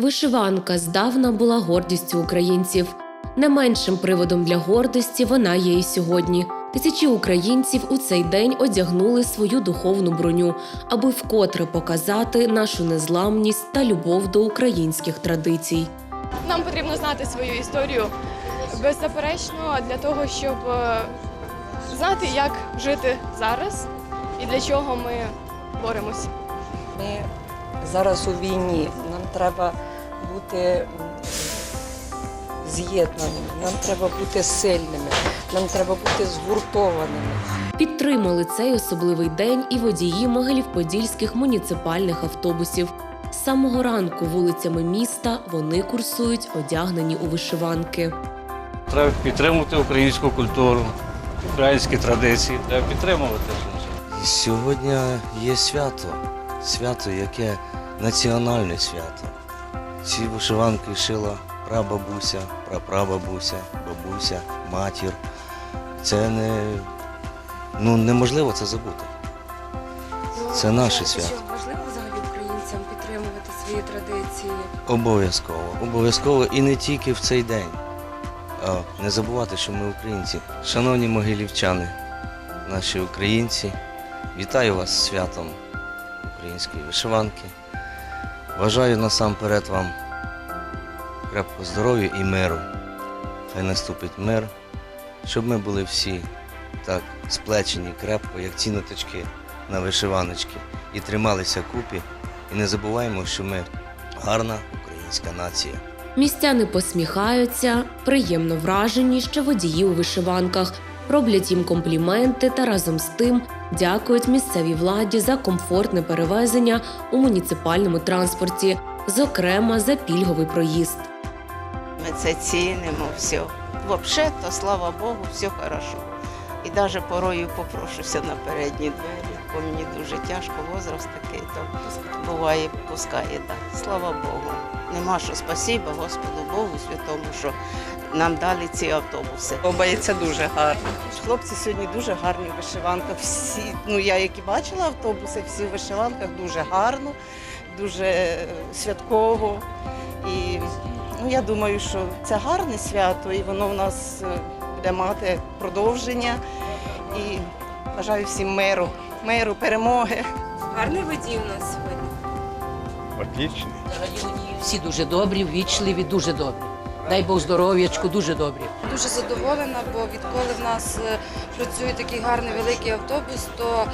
Вишиванка здавна була гордістю українців. Не меншим приводом для гордості вона є і сьогодні. Тисячі українців у цей день одягнули свою духовну броню, аби вкотре показати нашу незламність та любов до українських традицій. Нам потрібно знати свою історію беззаперечно для того, щоб е, знати, як жити зараз і для чого ми боремось. Ми зараз у війні. Нам треба бути з'єднаними, нам треба бути сильними, нам треба бути згуртованими. Підтримали цей особливий день і водії Могилів-Подільських муніципальних автобусів. З самого ранку вулицями міста вони курсують одягнені у вишиванки. Треба підтримувати українську культуру, українські традиції. Треба підтримувати. І Сьогодні є свято, свято, яке національне свято. Ці вишиванки шила прабабуся, прапрабабуся, бабуся, матір. Це не ну, неможливо це забути. Це наше свято. Важливо взагалі українцям підтримувати свої традиції? Обов'язково. Обов'язково і не тільки в цей день. А не забувати, що ми українці. Шановні могилівчани, наші українці, вітаю вас з святом української вишиванки. Бажаю насамперед вам крепкого здоров'я і миру. Хай наступить мир, щоб ми були всі так сплечені крепко, як ці ниточки на вишиваночки, і трималися купі. І не забуваємо, що ми гарна українська нація. Містяни посміхаються, приємно вражені, що водії у вишиванках роблять їм компліменти та разом з тим дякують місцевій владі за комфортне перевезення у муніципальному транспорті, зокрема за пільговий проїзд. Ми це цінимо все. Взагалі, то слава Богу, все хорошо. І навіть порою попрошуся на передні двері, бо мені дуже тяжко, возраст такий, то буває, пускає. Да. Слава Богу. Нема що спасіба Господу Богу святому, що нам дали ці автобуси. Подобається дуже гарно. Хлопці сьогодні дуже гарні в вишиванках. Всі, ну я які бачила автобуси, всі в вишиванках дуже гарно, дуже е, святково. І ну, я думаю, що це гарне свято, і воно в нас е, буде мати продовження. І бажаю всім миру, миру, перемоги. Гарний водій у нас сьогодні. Районі всі дуже добрі, ввічливі, дуже добрі. Дай Бог здоров'ячку, дуже добрі. Дуже задоволена, бо відколи в нас е, працює такий гарний великий автобус, то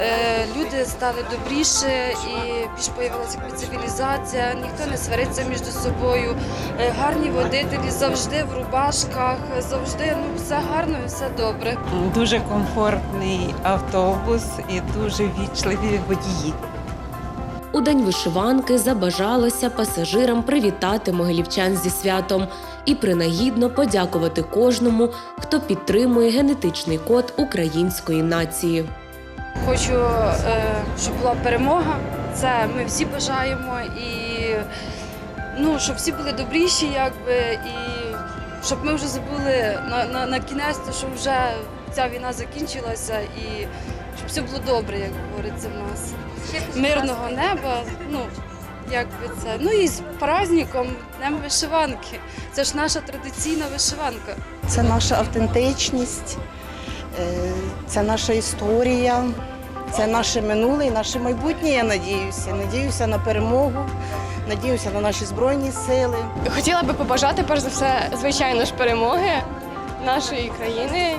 е, люди стали добріше і більш появилася цивілізація, ніхто не свариться між собою. Е, гарні водителі завжди в рубашках, завжди ну все гарно і все добре. Дуже комфортний автобус і дуже вічливі водії. У день вишиванки забажалося пасажирам привітати могилівчан зі святом і принагідно подякувати кожному, хто підтримує генетичний код української нації. Хочу, е, щоб була перемога. Це ми всі бажаємо і ну, щоб всі були добріші, якби, і щоб ми вже забули на, на, на кінець, що вже ця війна закінчилася і щоб все було добре, як говориться в нас. Мирного неба, ну як би це. Ну і з праздником Днем вишиванки. Це ж наша традиційна вишиванка. Це наша автентичність, е, це наша історія, це наше минуле і наше майбутнє. Я надіюся. Надіюся на перемогу, надіюся на наші збройні сили. Хотіла би побажати, перш за все, звичайно ж, перемоги нашої країни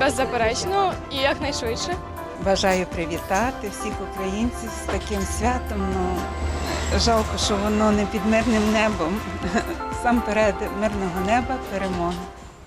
беззаперечно і якнайшвидше. Бажаю привітати всіх українців з таким святом. Ну, жалко, що воно не під мирним небом. Сам перед мирного неба перемоги.